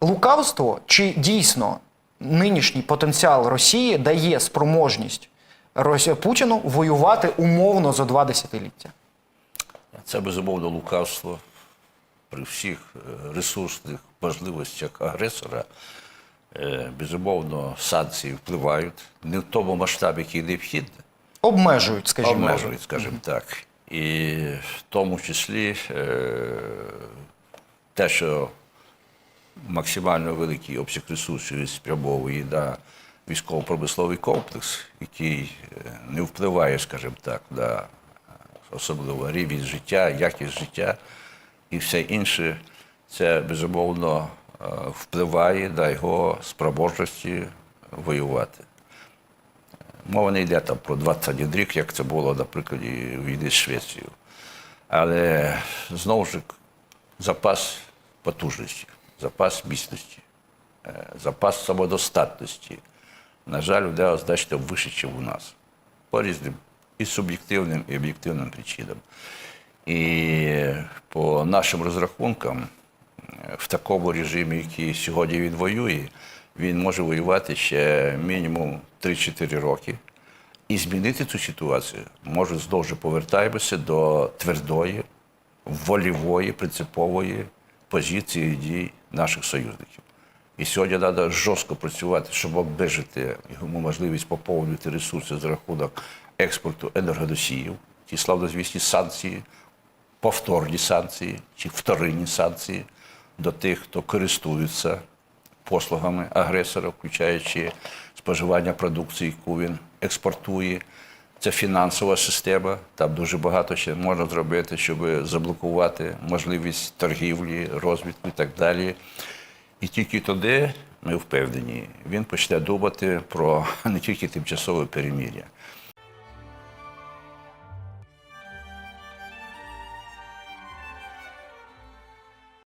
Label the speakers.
Speaker 1: лукавство, чи дійсно нинішній потенціал Росії дає спроможність Путіну воювати умовно за два десятиліття?
Speaker 2: Це безумовно лукавство при всіх е, ресурсних можливостях агресора. Е, Безумовно, санкції впливають не в тому масштабі, який необхідний,
Speaker 1: Обмежують, скажімо.
Speaker 2: обмежують, скажімо так. І в тому числі е, те, що максимально великий обсяг ресурсів спрямовує на військово-промисловий комплекс, який е, не впливає, скажімо так, на е, особливо рівень життя, якість життя і все інше, це безумовно е, впливає на його спроможності воювати. Мова не йде там про 21 рік, як це було, наприклад, війни з Швецією. Але знову ж запас потужності, запас міцності, е, запас самодостатності, на жаль, нього значно вище, ніж у нас. По різним і суб'єктивним, і об'єктивним причинам. І по нашим розрахункам, е, в такому режимі, який сьогодні він воює, він може воювати ще мінімум 3-4 роки. І змінити цю ситуацію може знову ж повертаємося до твердої, волівої, принципової позиції дій наших союзників. І сьогодні треба жорстко працювати, щоб обмежити йому можливість поповнювати ресурси за рахунок експорту енергоносіїв, ті славнозвісні санкції, повторні санкції чи вторинні санкції до тих, хто користується послугами агресора, включаючи споживання продукції, яку він експортує. Це фінансова система. Там дуже багато ще можна зробити, щоб заблокувати можливість торгівлі, розвідку і так далі. І тільки тоді, ми впевнені, він почне думати про не тільки тимчасове перемір'я,